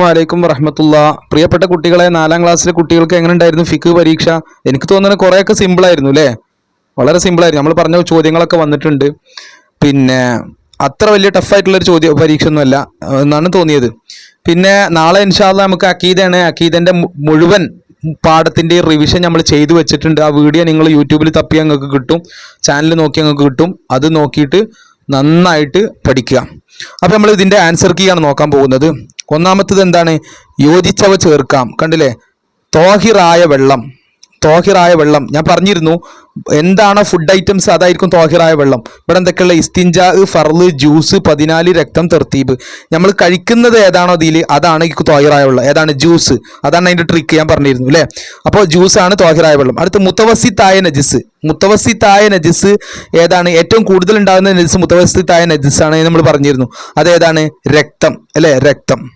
വലൈക്കും വറഹമത്തുള്ള. പ്രിയപ്പെട്ട കുട്ടികളെ നാലാം ക്ലാസ്സിലെ കുട്ടികൾക്ക് എങ്ങനെ ഉണ്ടായിരുന്നു ഫിക്ക് പരീക്ഷ? എനിക്ക് തോന്നുന്നത് കുറേയൊക്കെ സിമ്പിൾ ആയിരുന്നു അല്ലേ വളരെ സിമ്പിൾ ആയിരുന്നു. നമ്മൾ പറഞ്ഞ ചോദ്യങ്ങളൊക്കെ വന്നിട്ടുണ്ട്. പിന്നെ അത്ര വലിയ ടഫായിട്ടുള്ളൊരു ചോദ്യ പരീക്ഷ ഒന്നുമല്ല എന്നാണ് തോന്നിയത്. പിന്നെ നാളെ ഇൻഷാല്ല നമുക്ക് അക്കീതയാണ് അക്കീദന്റെ മു- മുഴുവൻ പാഠത്തിന്റെ റിവിഷൻ നമ്മൾ ചെയ്തു വെച്ചിട്ടുണ്ട്. ആ വീഡിയോ നിങ്ങൾ യൂട്യൂബിൽ തപ്പി അങ്ങക്ക് കിട്ടും. ചാനൽ നോക്കി അങ്ങക്ക് കിട്ടും. അത് നോക്കിയിട്ട് നന്നായിട്ട് പഠിക്കുക. അപ്പൊ നമ്മൾ ഇതിന്റെ ആൻസർ കീ ആണ് നോക്കാൻ പോകുന്നത്. ഒന്നാമത്തത് എന്താണ്? യോജിച്ചവ ചേർക്കാം. കണ്ടില്ലേ? തോഹിറായ വെള്ളം. തോഹിറായ വെള്ളം. ഞാൻ പറഞ്ഞിരുന്നു എന്താണ് ഫുഡ് ഐറ്റംസ് അതായിരിക്കും തോഹിറായ വെള്ളം. ഇവിടെ എന്തൊക്കെയുള്ള? ഇസ്തിൻജാ ഫർൾ ജ്യൂസ് പതിനാല് രക്തം തെർത്തീബ്. നമ്മൾ കഴിക്കുന്നത് ഏതാണോ അതിൽ അതാണ് തോഹിറായ വെള്ളം. ഏതാണ്? ജ്യൂസ്. അതാണ് അതിന്റെ ട്രിക്ക് ഞാൻ പറഞ്ഞിരുന്നു അല്ലേ അപ്പോൾ ജ്യൂസ് ആണ് തോഹിറായ വെള്ളം. അടുത്ത് മുത്തവസിത്തായ നജിസ്. മുത്തവസിത്തായ നജിസ് ഏതാണ്? ഏറ്റവും കൂടുതൽ ഉണ്ടാകുന്ന നജിസ് മുത്തവസിത്തായ നജിസ് ആണ് നമ്മൾ പറഞ്ഞിരുന്നു. അതേതാണ്? രക്തം അല്ലേ? രക്തം.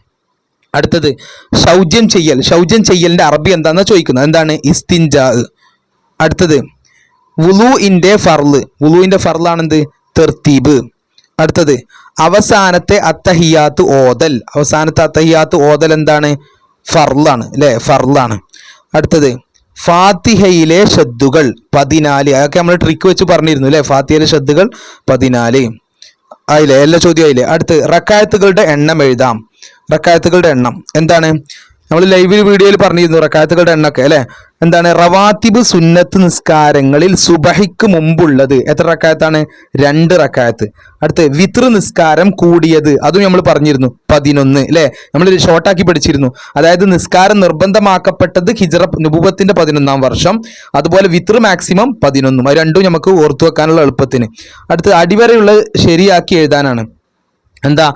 അടുത്തത് ശൗചം ചെയ്യൽ. ശൗചം ചെയ്യലിന്റെ അറബി എന്താണെന്ന് ചോദിക്കുന്നത്? എന്താണ്? ഇസ്തിൻജാ അടുത്തത് വുളുവിന്റെ ഫർൾ. വുളുവിന്റെ ഫർളാണെന്ത്? തെർത്തീബ്. അടുത്തത് അവസാനത്തെ അത്തഹിയാത്ത് ഓതൽ. അവസാനത്തെ അത്തഹിയാത്ത് ഓതൽ എന്താണ്? ഫർളാണ് അല്ലേ? ഫർളാണ്. അടുത്തത് ഫാത്തിഹയിലെ ഷദ്ദുകൾ പതിനാല്. അതൊക്കെ നമ്മൾ ട്രിക്ക് വെച്ച് പറഞ്ഞിരുന്നു അല്ലേ? ഫാത്തിഹയിലെ ഷദ്ദുകൾ പതിനാല്. ആയില്ലേ? എല്ലാ ചോദ്യം ആയില്ലേ? അടുത്ത് റക്കായത്തുകളുടെ എണ്ണം എഴുതാം. റക്കായത്തുകളുടെ എണ്ണം. എന്താണ്? നമ്മൾ ലൈവ് വീഡിയോയിൽ പറഞ്ഞിരുന്നു റക്കായത്തുകളുടെ എണ്ണൊക്കെ അല്ലെ? എന്താണ്? റവാത്തിബ് സുന്നത്ത് നിസ്കാരങ്ങളിൽ സുബഹിക്ക് മുമ്പുള്ളത് എത്ര റക്കായത്താണ്? രണ്ട് റക്കായത്ത്. അടുത്ത് വിത്ര നിസ്കാരം കൂടിയത് അതും നമ്മൾ പറഞ്ഞിരുന്നു പതിനൊന്ന് അല്ലെ? നമ്മൾ ഷോർട്ടാക്കി പഠിച്ചിരുന്നു. അതായത് നിസ്കാരം നിർബന്ധമാക്കപ്പെട്ടത് ഹിജറ നുപൂപത്തിന്റെ പതിനൊന്നാം വർഷം അതുപോലെ വിത്ര മാക്സിമം പതിനൊന്നും. അത് രണ്ടും നമുക്ക് ഓർത്തു വെക്കാനുള്ള എളുപ്പത്തിന്. അടുത്ത് അടിവരെയുള്ള ശരിയാക്കി എഴുതാനാണ്. എന്താ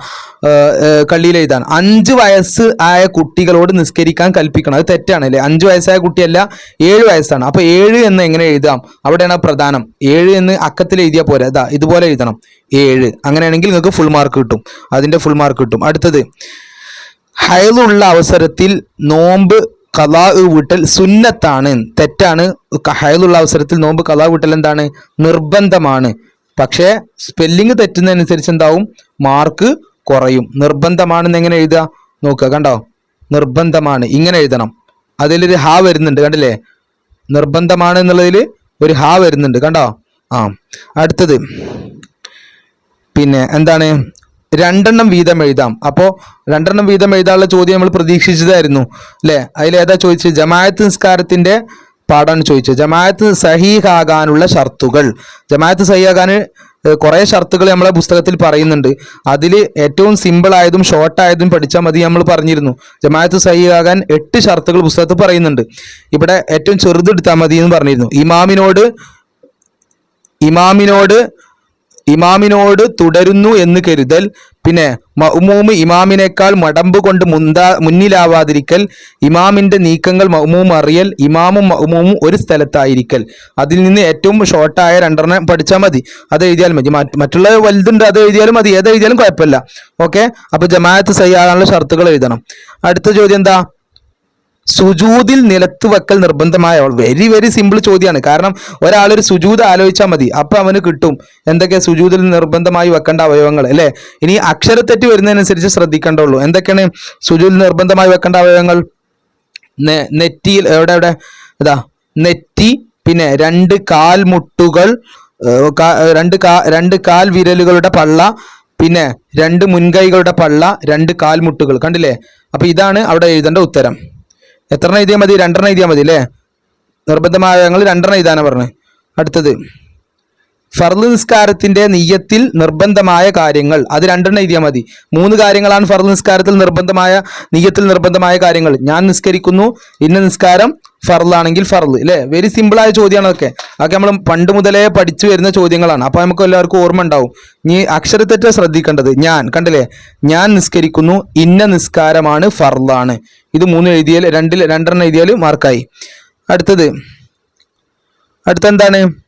കള്ളിയിൽ എഴുതാൻ അഞ്ച് വയസ്സ് ആയ കുട്ടികളോട് നിസ്കരിക്കാൻ കൽപ്പിക്കണം. അത് തെറ്റാണ് അല്ലേ? അഞ്ച് വയസ്സായ കുട്ടിയല്ല ഏഴ് വയസ്സാണ്. അപ്പൊ ഏഴ് എന്ന് എങ്ങനെ എഴുതാം? അവിടെയാണ് പ്രധാനം. ഏഴ് എന്ന് അക്കത്തിൽ എഴുതിയാൽ പോരാ. ഇതാ ഇതുപോലെ എഴുതണം. ഏഴ്. അങ്ങനെയാണെങ്കിൽ നിങ്ങൾക്ക് ഫുൾ മാർക്ക് കിട്ടും. അതിന്റെ ഫുൾ മാർക്ക് കിട്ടും. അടുത്തത് ഹയലുള്ള അവസരത്തിൽ നോമ്പ് കലാ വീട്ടൽ സുന്നത്താണ്. തെറ്റാണ്. ഹയലുള്ള അവസരത്തിൽ നോമ്പ് കലാ വിട്ടൽ എന്താണ്? നിർബന്ധമാണ്. പക്ഷേ സ്പെല്ലിംഗ് തെറ്റുന്നതനുസരിച്ച് എന്താവും മാർക്ക് കുറയും. നിർബന്ധമാണെന്ന് എങ്ങനെ എഴുതുക? നോക്കുക കണ്ടോ? നിർബന്ധമാണ്. ഇങ്ങനെ എഴുതണം. അതിലൊരു ഹാ വരുന്നുണ്ട് കണ്ടില്ലേ? നിർബന്ധമാണ് എന്നുള്ളതിൽ ഒരു ഹാ വരുന്നുണ്ട് കണ്ടോ? ആ അടുത്തത്. പിന്നെ എന്താണ്? രണ്ടെണ്ണം വീതം എഴുതാം. അപ്പോൾ രണ്ടെണ്ണം വീതം എഴുതാനുള്ള ചോദ്യം നമ്മൾ പ്രതീക്ഷിച്ചതായിരുന്നു അല്ലേ? അതിലേതാ ചോദിച്ചത്? ജമാഅത്ത് നിസ്കാരത്തിന്റെ പാടാണ് ചോദിച്ചത്. ജമാഅത്ത് സഹീഹാകാനുള്ള ഷർത്തുകൾ. ജമാഅത്ത് സഹീഹാകാൻ കുറേ ഷർത്തുകൾ നമ്മളെ പുസ്തകത്തിൽ പറയുന്നുണ്ട്. അതിൽ ഏറ്റവും സിമ്പിൾ ആയതും ഷോർട്ട് ആയതും പഠിച്ചാൽ മതി നമ്മൾ പറഞ്ഞിരുന്നു. ജമാഅത്ത് സഹിയാകാൻ എട്ട് ഷർത്തുകൾ പുസ്തകത്തിൽ പറയുന്നുണ്ട്. ഇവിടെ ഏറ്റവും ചെറുതെടുത്താൽ മതി എന്ന് പറഞ്ഞിരുന്നു. ഇമാമിനോട് ഇമാമിനോട് ഇമാമിനോട് തുടരുന്നു എന്ന് കരുതൽ പിന്നെ മഅ്മൂമ് ഇമാമിനേക്കാൾ മടമ്പ് കൊണ്ട് മുന്താ മുന്നിലാവാതിരിക്കൽ ഇമാമിന്റെ നീക്കങ്ങൾ മഅ്മൂം അറിയൽ ഇമാമും മഅ്മൂമും ഒരു സ്ഥലത്തായിരിക്കൽ. അതിൽ നിന്ന് ഏറ്റവും ഷോർട്ടായ രണ്ടെണ്ണം പഠിച്ചാൽ മതി. അത് എഴുതിയാൽ മതി. മറ്റുള്ള വലുതുണ്ട് അത് എഴുതിയാലും മതി. ഏത് എഴുതിയാലും കുഴപ്പമില്ല. ഓക്കെ അപ്പൊ ജമാഅത്ത് സയ്യാറാനുള്ള ഷർത്തുകൾ എഴുതണം. അടുത്ത ചോദ്യം എന്താ? സുജൂദിൽ നിലത്ത് വെക്കൽ നിർബന്ധമായ വെരി വെരി സിമ്പിൾ ചോദ്യമാണ് കാരണം ഒരാൾ ഒരു സുജൂത് ആലോചിച്ചാൽ മതി. അപ്പൊ അവന് കിട്ടും. എന്തൊക്കെ സുജൂതിൽ നിർബന്ധമായി വെക്കേണ്ട അവയവങ്ങൾ അല്ലെ? ഇനി തെറ്റി വരുന്നതിനനുസരിച്ച് ശ്രദ്ധിക്കേണ്ടുള്ളൂ എന്തൊക്കെയാണ് സുജൂതിൽ നിർബന്ധമായി വെക്കേണ്ട അവയവങ്ങൾ? നെറ്റിയിൽ എവിടെ എവിടെ? ഇതാ നെറ്റി പിന്നെ രണ്ട് കാൽമുട്ടുകൾ രണ്ട് കാ രണ്ട് കാൽ വിരലുകളുടെ പള്ള പിന്നെ രണ്ട് മുൻകൈകളുടെ പള്ള രണ്ട് കാൽമുട്ടുകൾ കണ്ടില്ലേ? അപ്പൊ ഇതാണ് അവിടെ എഴുതേണ്ട ഉത്തരം. എത്രണ്ണം എഴുതിയാൽ മതി? രണ്ടെണ്ണം എഴുതിയാൽ മതി അല്ലേ നിർബന്ധമായ ഞങ്ങൾ രണ്ടെണ്ണം എഴുതാനാണ് പറഞ്ഞത് അടുത്തത്. ഫർദ് നിസ്കാരത്തിന്റെ നീയത്തിൽ നിർബന്ധമായ കാര്യങ്ങൾ. അത് രണ്ടെണ്ണം എഴുതിയാൽ മതി. മൂന്ന് കാര്യങ്ങളാണ് ഫർദ് നിസ്കാരത്തിൽ നിർബന്ധമായ നീയത്തിൽ നിർബന്ധമായ കാര്യങ്ങൾ. ഞാൻ നിസ്കരിക്കുന്നു ഇന്ന നിസ്കാരം ഫർദാണെങ്കിൽ ഫർദ്. അല്ലേ വെരി സിമ്പിൾ ആയ ചോദ്യമാണ് അതൊക്കെ. അതൊക്കെ നമ്മൾ പണ്ട് മുതലേ പഠിച്ചു വരുന്ന ചോദ്യങ്ങളാണ്. അപ്പൊ നമുക്ക് എല്ലാവർക്കും ഓർമ്മ ഉണ്ടാവും. നീ അക്ഷരത്തെറ്റ ശ്രദ്ധിക്കേണ്ടത്. ഞാൻ കണ്ടില്ലേ? ഞാൻ നിസ്കരിക്കുന്നു ഇന്ന നിസ്കാരമാണ് ഫർദാണ്. ഇത് മൂന്ന് എഴുതിയാൽ രണ്ടിൽ രണ്ടെണ്ണം എഴുതിയാൽ മാർക്കായി അടുത്തത്. അടുത്തെന്താണ്?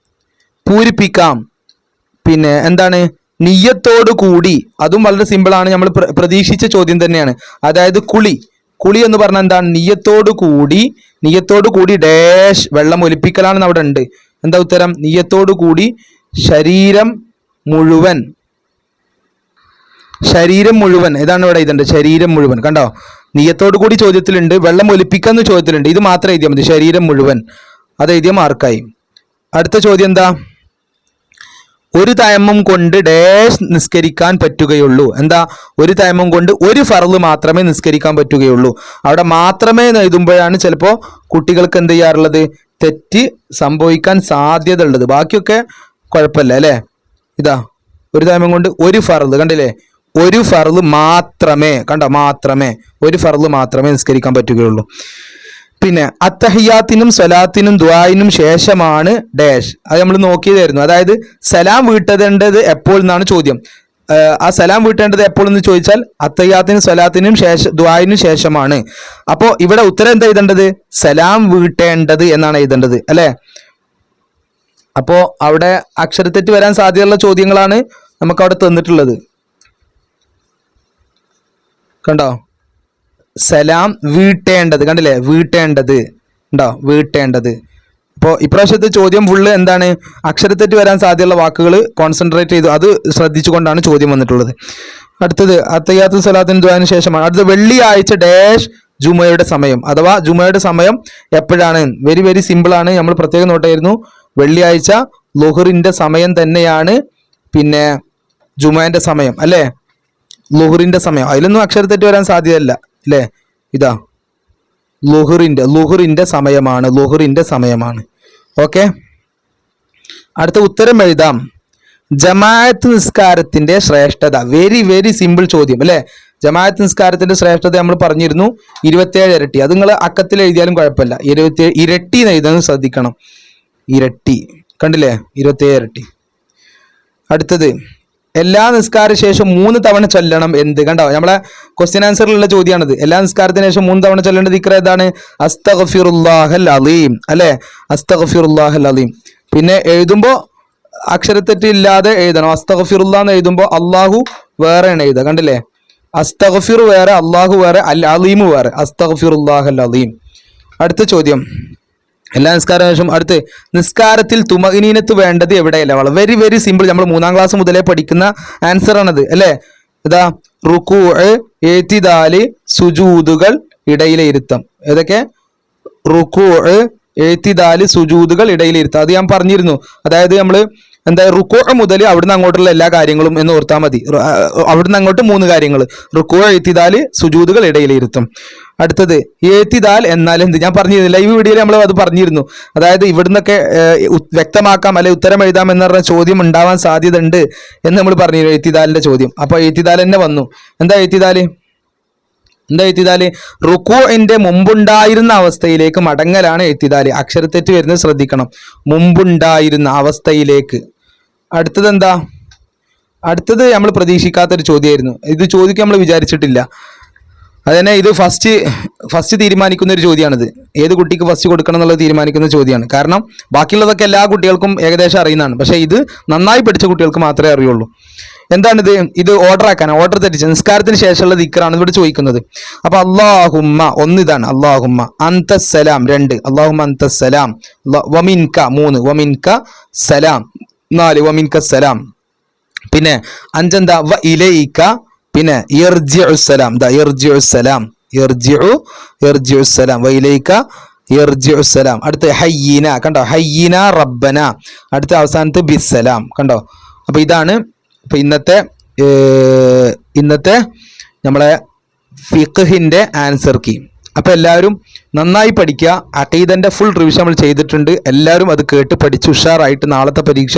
പൂരിപ്പിക്കാം. പിന്നെ എന്താണ്? നിയ്യത്തോടു കൂടി അതും വളരെ സിമ്പിളാണ് നമ്മൾ പ്ര- പ്രതീക്ഷിച്ച ചോദ്യം തന്നെയാണ്. അതായത് കുളി. കുളി എന്ന് പറഞ്ഞാൽ എന്താണ്? നിയ്യത്തോടു കൂടി നിയ്യത്തോടു കൂടി ഡാഷ് വെള്ളം ഒലിപ്പിക്കലാണ് അവിടെ ഉണ്ട്. എന്താ ഉത്തരം? നിയ്യത്തോടു കൂടി ശരീരം മുഴുവൻ. ശരീരം മുഴുവൻ. ഇതാണ് ഇവിടെ ഇതുണ്ട് ശരീരം മുഴുവൻ. കണ്ടോ? നീയത്തോടു കൂടി ചോദ്യത്തിലുണ്ട് വെള്ളം ഒലിപ്പിക്കാന്ന് ചോദ്യത്തിലുണ്ട്. ഇത് മാത്രം എഴുതിയാൽ മതി. ശരീരം മുഴുവൻ. അത് എഴുതിയ മാർക്കായി അടുത്ത ചോദ്യം എന്താ? ഒരു തയമ്മം കൊണ്ട് ഡേഷ് നിസ്കരിക്കാൻ പറ്റുകയുള്ളൂ. എന്താ? ഒരു തയമ്മം കൊണ്ട് ഒരു ഫറൽ മാത്രമേ നിസ്കരിക്കാൻ പറ്റുകയുള്ളൂ. അവിടെ മാത്രമേ എഴുതുമ്പോഴാണ് ചിലപ്പോൾ കുട്ടികൾക്ക് എന്ത് ചെയ്യാറുള്ളത്? തെറ്റ് സംഭവിക്കാൻ സാധ്യത ഉള്ളത് ബാക്കിയൊക്കെ കുഴപ്പമില്ല അല്ലേ? ഇതാ ഒരു തയമ്മം കൊണ്ട് ഒരു ഫറൽ കണ്ടില്ലേ? ഒരു ഫറൽ മാത്രമേ കണ്ടോ? മാത്രമേ ഒരു ഫറൽ മാത്രമേ നിസ്കരിക്കാൻ പറ്റുകയുള്ളൂ. പിന്നെ അത്തഹിയാത്തിനും സ്വലാത്തിനും ദ്വായിനും ശേഷമാണ് ഡാഷ്. അത് നമ്മൾ നോക്കിയതായിരുന്നു. അതായത് സലാം വീട്ടേണ്ടത് എപ്പോൾ എന്നാണ് ചോദ്യം. ആ സലാം വീട്ടേണ്ടത് എപ്പോൾ എന്ന് ചോദിച്ചാൽ അത്തഹിയാത്തിനും സ്വലാത്തിനും ശേഷം ദ്വായിനും ശേഷമാണ്. അപ്പോൾ ഇവിടെ ഉത്തരം എന്താ എഴുതേണ്ടത്? സലാം വീട്ടേണ്ടത് എന്നാണ് എഴുതേണ്ടത്. അല്ലേ? അപ്പോൾ അവിടെ അക്ഷരത്തെറ്റ് വരാൻ സാധ്യതയുള്ള ചോദ്യങ്ങളാണ് നമുക്ക് അവിടെ തന്നിട്ടുള്ളത്. കണ്ടോ? സലാം വീട്ടേണ്ടത്. കണ്ടില്ലേ? വീട്ടേണ്ടത്. ഉണ്ടോ? വീട്ടേണ്ടത്. അപ്പോൾ ഇപ്രാവശ്യത്തെ ചോദ്യം ഫുള്ള് എന്താണ്? അക്ഷരത്തെറ്റ് വരാൻ സാധ്യതയുള്ള വാക്കുകൾ കോൺസെൻട്രേറ്റ് ചെയ്തു. അത് ശ്രദ്ധിച്ചുകൊണ്ടാണ് ചോദ്യം വന്നിട്ടുള്ളത്. അടുത്തത് അത്തയ്യാത്ത സലാത്തിന് ദ്വാന് ശേഷമാണ്. അടുത്ത വെള്ളിയാഴ്ച ഡാഷ് ജുമയുടെ സമയം. അഥവാ ജുമയുടെ സമയം എപ്പോഴാണ്? വെരി വെരി സിമ്പിളാണ് നമ്മൾ പ്രത്യേകം നോട്ടായിരുന്നു. വെള്ളിയാഴ്ച ലുഹറിന്റെ സമയം തന്നെയാണ്. പിന്നെ ജുമാന്റെ സമയം അല്ലേ? ലുഹറിന്റെ സമയം. അതിലൊന്നും അക്ഷരത്തെറ്റ് വരാൻ സാധ്യതയല്ല. അല്ലേ ഇതാ. ലുഹറിന്റെ ലുഹറിന്റെ സമയമാണ് ലുഹറിന്റെ സമയമാണ്. ഓക്കെ? അടുത്ത ഉത്തരം എഴുതാം. ജമാഅത്ത് നിസ്കാരത്തിന്റെ ശ്രേഷ്ഠത. വെരി വെരി സിമ്പിൾ ചോദ്യം അല്ലേ? ജമാഅത്ത് നിസ്കാരത്തിന്റെ ശ്രേഷ്ഠത നമ്മൾ പറഞ്ഞിരുന്നു. ഇരുപത്തിയേഴ് ഇരട്ടി. അത് നിങ്ങൾ അക്കത്തിൽ എഴുതിയാലും കുഴപ്പമില്ല. ഇരുപത്തിയേഴ് ഇരട്ടി എന്ന് എഴുതാൻ ശ്രദ്ധിക്കണം. ഇരട്ടി. കണ്ടില്ലേ? ഇരുപത്തിയേഴ് ഇരട്ടി. അടുത്തത്. എല്ലാ നിസ്കാര ശേഷം മൂന്ന് തവണ ചൊല്ലണം എന്ത് കണ്ടോ? നമ്മളെ ക്വസ്റ്റ്യൻ ആൻസറിലുള്ള ചോദ്യമാണിത് എല്ലാ നിസ്കാരത്തിന് ശേഷം മൂന്ന് തവണ ചൊല്ലേണ്ട ദിക്ര ഏതാണ്? അസ്തഗ്ഫിറുല്ലാഹൽ അലീം. അല്ലെ? അസ്തഗ്ഫിറുല്ലാഹൽ അലീം പിന്നെ എഴുതുമ്പോൾ അക്ഷരത്തെറ്റില്ലാതെ എഴുതണം. അസ്തഖഫിറുല്ലാ എന്ന് എഴുതുമ്പോൾ അള്ളാഹു വേറെയാണ് എഴുതുക. കണ്ടില്ലേ? അസ്തഖഫിർ വേറെ അള്ളാഹു വേറെ അൽ അലീമു വേറെ. അസ്തഗ്ഫിറുല്ലാഹൽ അലീം. അടുത്ത ചോദ്യം. എല്ലാ നിസ്കാരം ശേഷം അടുത്ത് നിസ്കാരത്തിൽ തുമകിനീനത്ത് വേണ്ടത് എവിടെയല്ല? വെരി വെരി സിമ്പിൾ നമ്മൾ മൂന്നാം ക്ലാസ് മുതലേ പഠിക്കുന്ന ആൻസർ ആണത് അല്ലേ? ഇതാ റുക്കു ഏത്തിദാൽ സുജൂതുകൾ ഇടയിലെ ഇരുത്തം. ഏതൊക്കെ? റുക്കു എഴുത്തിദാൽ സുജൂതുകൾ ഇടയിലെ ഇരുത്തം. അത് ഞാൻ പറഞ്ഞിരുന്നു. അതായത് നമ്മൾ എന്താ റുക്കോ മുതൽ അവിടുന്ന് അങ്ങോട്ടുള്ള എല്ലാ കാര്യങ്ങളും എന്ന് ഓർത്താൽ മതി. അവിടുന്ന് അങ്ങോട്ട് മൂന്ന് കാര്യങ്ങൾ റുക്കോ എഴുത്തിതാൽ സുജൂതുകൾ ഇടയിലിരുത്തും. അടുത്തത് ഏത്തിദാൽ എന്നാൽ എന്ത്? ഞാൻ പറഞ്ഞിരുന്നു ലൈവ് വീഡിയോയിൽ നമ്മൾ അത് പറഞ്ഞിരുന്നു. അതായത് ഇവിടുന്നൊക്കെ വ്യക്തമാക്കാം അല്ലെ ഉത്തരം എഴുതാം എന്ന് പറഞ്ഞ ചോദ്യം ഉണ്ടാവാൻ സാധ്യത ഉണ്ട് എന്ന് നമ്മൾ പറഞ്ഞു എഴുത്തിതാലിന്റെ ചോദ്യം. അപ്പൊ എഴുത്തിദാൽ തന്നെ വന്നു. എന്താ എഴുത്തിദാൽ എന്താ എഴുത്തിതാൽ? റുക്കുവിന്റെ മുമ്പുണ്ടായിരുന്ന അവസ്ഥയിലേക്ക് മടങ്ങലാണ് എഴുത്തിതാൽ. അക്ഷരത്തെറ്റ് വരുന്നത് ശ്രദ്ധിക്കണം. മുമ്പുണ്ടായിരുന്ന അവസ്ഥയിലേക്ക്. അടുത്തത് എന്താ അടുത്തത് നമ്മൾ പ്രതീക്ഷിക്കാത്തൊരു ചോദ്യമായിരുന്നു. ഇത് ചോദിക്കാൻ നമ്മൾ വിചാരിച്ചിട്ടില്ല. അതന്നെ ഇത് ഫസ്റ്റ് ഫസ്റ്റ് തീരുമാനിക്കുന്ന ഒരു ചോദ്യമാണിത്. ഏത് കുട്ടിക്ക് ഫസ്റ്റ് കൊടുക്കണം എന്നുള്ളത് തീരുമാനിക്കുന്ന ചോദ്യമാണ്. കാരണം ബാക്കിയുള്ളതൊക്കെ എല്ലാ കുട്ടികൾക്കും ഏകദേശം അറിയുന്നതാണ്. പക്ഷേ ഇത് നന്നായി പഠിച്ച കുട്ടികൾക്ക് മാത്രമേ അറിയുള്ളൂ. എന്താണിത്? ഇത് ഓർഡർ ആക്കാൻ ഓർഡർ തെറ്റിച്ച്. നിസ്കാരത്തിന് ശേഷമുള്ള ദിക്കറാണ് ഇവിടെ ചോദിക്കുന്നത്. അപ്പോൾ അള്ളാഹുമ്മ ഒന്ന് ഇതാണ്. അള്ളാഹുമ്മ അന്തസ്സലാം രണ്ട്. അള്ളാഹുമ്മ അന്തസ്സലാം. സലാം വമിൻക മൂന്ന്. വമിൻക സലാം. നാല് വമിൻക സലാം. പിന്നെ അഞ്ചെന്താ? വ ഇലയിക്ക പിന്നെ ഇർജിഉസ്സലാം ദ ദാ ഇർജിഉ സലാം. ഇർജിഉ ഇർജിഉസ്സലാം സലാം. വ ഇലയിക്ക ഇർജിഉ അടുത്ത ഹയ്യീന. കണ്ടോ? ഹയ്യീന റബ്ബന. അടുത്ത അവസാനത്ത് ബിസ്സലാം കണ്ടോ? അപ്പോൾ ഇതാണ് ഇപ്പൊ ഇന്നത്തെ ഇന്നത്തെ നമ്മളെ ഫിഖിന്റെ ആൻസർ കീ. അപ്പൊ എല്ലാവരും നന്നായി പഠിക്കുക. അഖീദന്റെ ഫുൾ റിവിഷൻ നമ്മൾ ചെയ്തിട്ടുണ്ട്. എല്ലാവരും അത് കേട്ട് പഠിച്ച് ഉഷാറായിട്ട് നാളത്തെ പരീക്ഷ